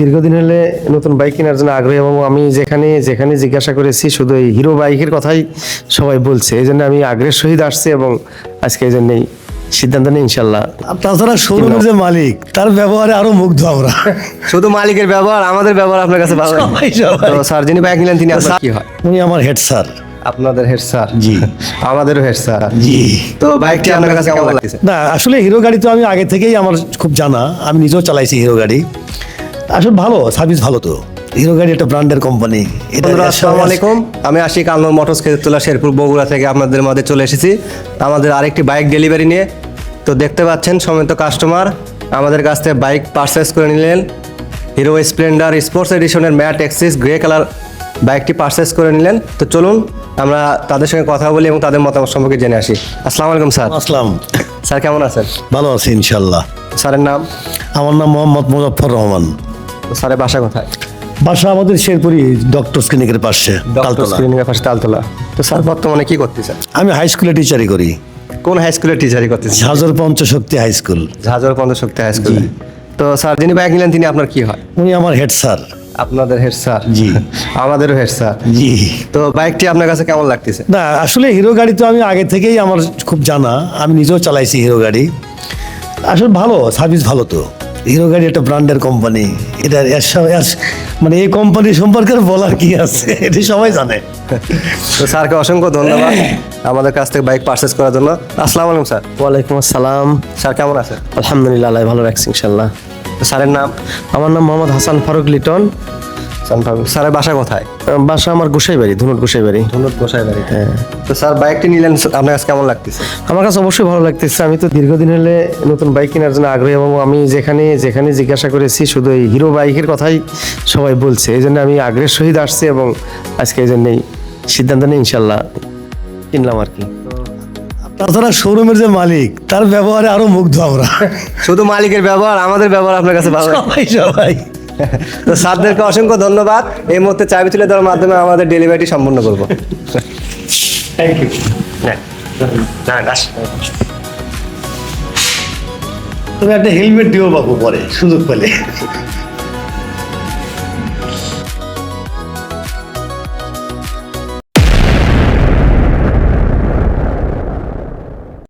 দীর্ঘদিন হলে নতুন বাইক কেনার জন্য আগ্রহী এবং আমি যেখানে যেখানে জিজ্ঞাসা করেছি শুধু এই হিরো বাইকের কথাই সবাই বলছে। এই জন্য আমি আগ্রহের সহিত আসছি এবং আজকে এই জন্যই সিদ্ধান্ত নিই ইনশাল্লাহ। তাছাড়া শোরুমের যে মালিক তার ব্যবহারে আরও মুগ্ধ আমরা। শুধু মালিকের ব্যবহার আমাদের ব্যবহার আপনার কাছে ভালো স্যার যিনি বাইক নিলেন তিনি আপনার কি হয়? উনি আমার হেড স্যার আপনাদের হেড স্যার জি। আমাদেরও হেড স্যার জি। তো বাইকটি আপনার কাছে কেমন লাগতেছে? না আসলে হিরো গাড়ি তো আমি আগে থেকেই আমার খুব জানা। আমি নিজেও চালাইছি হিরো গাড়ি। আসলে ভালো সার্ভিস ভালো তো। হিরো গাড়ি একটা ব্র্যান্ডের কোম্পানি আসসালামু আলাইকুম। আমি আশিক আলম মোটরস খেজুরতলা শেরপুর বগুড়া থেকে আপনাদের মাঝে চলে এসেছি। আমাদের আরেকটি বাইক ডেলিভারি নিয়ে। তো দেখতে পাচ্ছেন সমিত কাস্টমার আমাদের কাছ থেকে বাইক পারচেস করে নিলেন। হিরো স্প্লেন্ডার স্পোর্টস এডিশনের ম্যাট এক্সিস গ্রে কালার বাইকটি পারচেস করে নিলেন। তো চলুন আমরা তাদের সঙ্গে কথা বলি এবং তাদের মতামত সম্পর্কে জেনে আসি। আসসালামু আলাইকুম স্যার। আসলাম স্যার কেমন আছেন? ভালো আছি ইনশাল্লাহ। স্যারের নাম? আমার নাম মোহাম্মদ মুজফর রহমান। স্যারের বাসা কোথায়? বাসা আমাদের শেরপুরি ডক্টর ক্লিনিকের পাশে ডক্টর তালতলা। স্ক্রিনিংয়ের পাশে তালতলা। তো স্যার বর্তমানে কি করতেছেন? আমি হাই স্কুলে টিচারই করি। কোন হাই স্কুলের টিচারই করতেছেন? Jhanjhar Panchashakti high school Jhanjhar Panchashakti high স্কুলে তো স্যার যিনি বাইক নিলেন তিনি আপনার কি হয়? উনি আমার হেড স্যার আপনাদের হেড স্যার জি। আমাদেরও হেড স্যার জি। তো বাইকটি আপনার কাছে কেমন লাগতেছে? না আসলে হিরো গাড়ি তো আমি আগে থেকেই আমার খুব জানা। আমি নিজেও চালাইছি হিরো গাড়ি। আসলে ভালো সার্ভিস ভালো তো। হিরো গাড়ি একটা ব্র্যান্ডের কোম্পানি এটা মানে এই কোম্পানি সম্পর্কে বলার কি আছে? এটি সবাই জানে। তো স্যারকে অসংখ্য ধন্যবাদ আমাদের কাছ থেকে বাইক পারচেস করার জন্য। আসসালামু আলাইকুম স্যার। ওয়ালাইকুম আসসালাম। স্যার কেমন আছেন? আলহামদুলিল্লাহ ভালো রাখছি ইনশাল্লাহ স্যারের নাম? আমার নাম মোহাম্মদ হাসান ফারুক লিটন। সানফারুক স্যারের বাসা কোথায়? বাসা আমার গোসাইবাড়ি ধুনুট গোসাইবাড়ি। ধনুট গোসাই বাড়ি হ্যাঁ। তো স্যার বাইকটি নিলেন আপনার কাছে কেমন লাগতেছে? আমার কাছে অবশ্যই ভালো লাগতেছে। আমি তো দীর্ঘদিন হলে নতুন বাইক কেনার জন্য আগ্রহী এবং আমি যেখানে যেখানে জিজ্ঞাসা করেছি শুধু এই হিরো বাইকের কথাই সবাই বলছে। এই জন্য আমি আগ্রহের সহিত আসছি এবং আজকে এই জন্যই সিদ্ধান্ত নিই ইনশাল্লাহ কিনলাম আর কি। তাছাড়া শোরুমের যে মালিক তার ব্যবহারে আরও মুগ্ধ আমরা। শুধু মালিকের ব্যবহার আমাদের ব্যবহার আপনার কাছে ভালো? সবাই সবাই। তো স্যারদেরকে অসংখ্য ধন্যবাদ। এই মুহূর্তে চাবি তুলে দেওয়ার মাধ্যমে আমাদের ডেলিভারিটি সম্পূর্ণ করব। থ্যাংক ইউ তুমি একটা হেলমেট দিও বাবু পরে সুযোগ পেলে।